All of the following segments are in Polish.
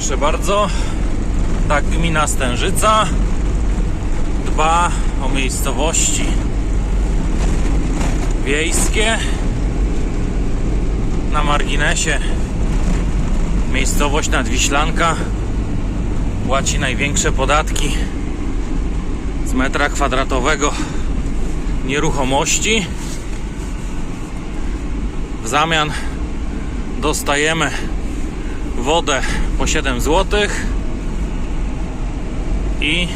Proszę bardzo, tak gmina Stężyca dba o miejscowości wiejskie. Na marginesie miejscowość Nadwiślanka płaci największe podatki z metra kwadratowego nieruchomości. W zamian dostajemy wodę po 7 zł i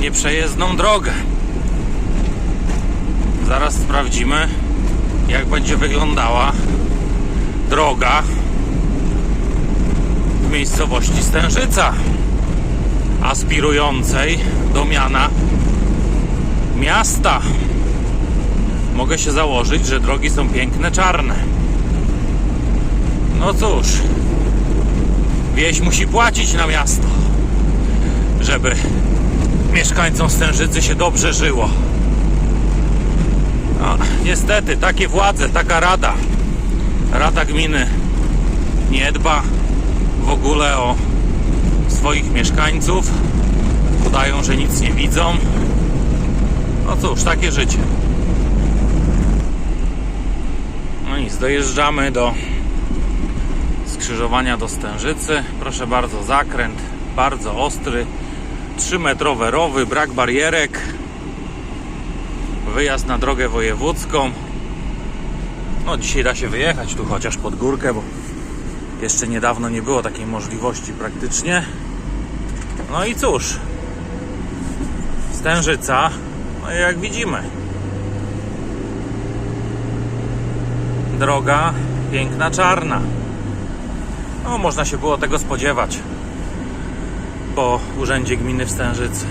nieprzejezdną drogę. Zaraz sprawdzimy, jak będzie wyglądała droga w miejscowości Stężyca, aspirującej do miana miasta. Mogę się założyć, że drogi są piękne, czarne. No cóż, wieś musi płacić na miasto, żeby mieszkańcom Stężycy się dobrze żyło. No, niestety, takie władze, taka rada, rada gminy nie dba w ogóle o swoich mieszkańców. Udają, że nic nie widzą. No cóż, takie życie. No nic, dojeżdżamy do skrzyżowania do Stężycy. Proszę bardzo, zakręt bardzo ostry, 3-metrowe rowy, brak barierek. Wyjazd na drogę wojewódzką. No dzisiaj da się wyjechać tu chociaż pod górkę, bo jeszcze niedawno nie było takiej możliwości praktycznie. No i cóż, Stężyca, no jak widzimy, droga piękna, czarna. No, można się było tego spodziewać po Urzędzie Gminy w Stężycy.